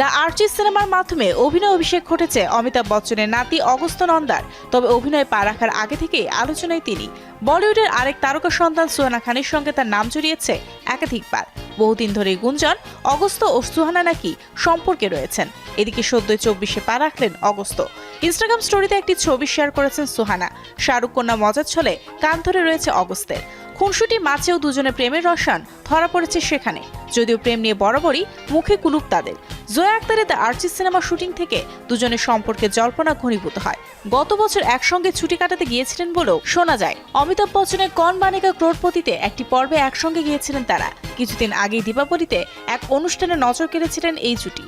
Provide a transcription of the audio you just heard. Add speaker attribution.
Speaker 1: The আর্চি সিনেমার মাধ্যমে অভিনয় অভিষেক ঘটেছে অমিতাভ বচ্চনের নাতি অগস্ত নন্দার। তবে অভিনয়ে পা রাখার আগে থেকেই আলোচনায় তিনি। বলিউডের আরেক তারকা সন্তান সুহানা খানের সঙ্গে তার নাম জড়িয়েছে একাধিকবার। বহুদিন ধরে গুঞ্জন, অগস্ত ও সুহানা নাকি সম্পর্কে রয়েছেন। এদিকে সদ্যই চব্বিশে পা রাখলেন অগস্ত। ইনস্টাগ্রাম স্টোরিতে একটি ছবি শেয়ার করেছেন সুহানা। শাহরুখ কন্যা মজার ছলে কান ধরে রয়েছে অগস্তের। খুনসুটি মাছেও দুজনে প্রেমের রসায়ন ধরা পড়েছে সেখানে। যদিও প্রেম নিয়ে বরাবরই মুখে কুলুপ তাদের। জয়া আক্তারের দ্য আর্চি সিনেমা শুটিং থেকে দুজনের সম্পর্কে জল্পনা ঘনীভূত হয়। গত বছর একসঙ্গে ছুটি কাটাতে গিয়েছিলেন বলেও শোনা যায়। অমিতাভ বচ্চনের কন বানিকা ক্রোড়পতিতে একটি পর্বে একসঙ্গে গিয়েছিলেন তারা। কিছুদিন আগেই দীপাবলিতে এক অনুষ্ঠানে নজর কেড়েছিলেন এই জুটি।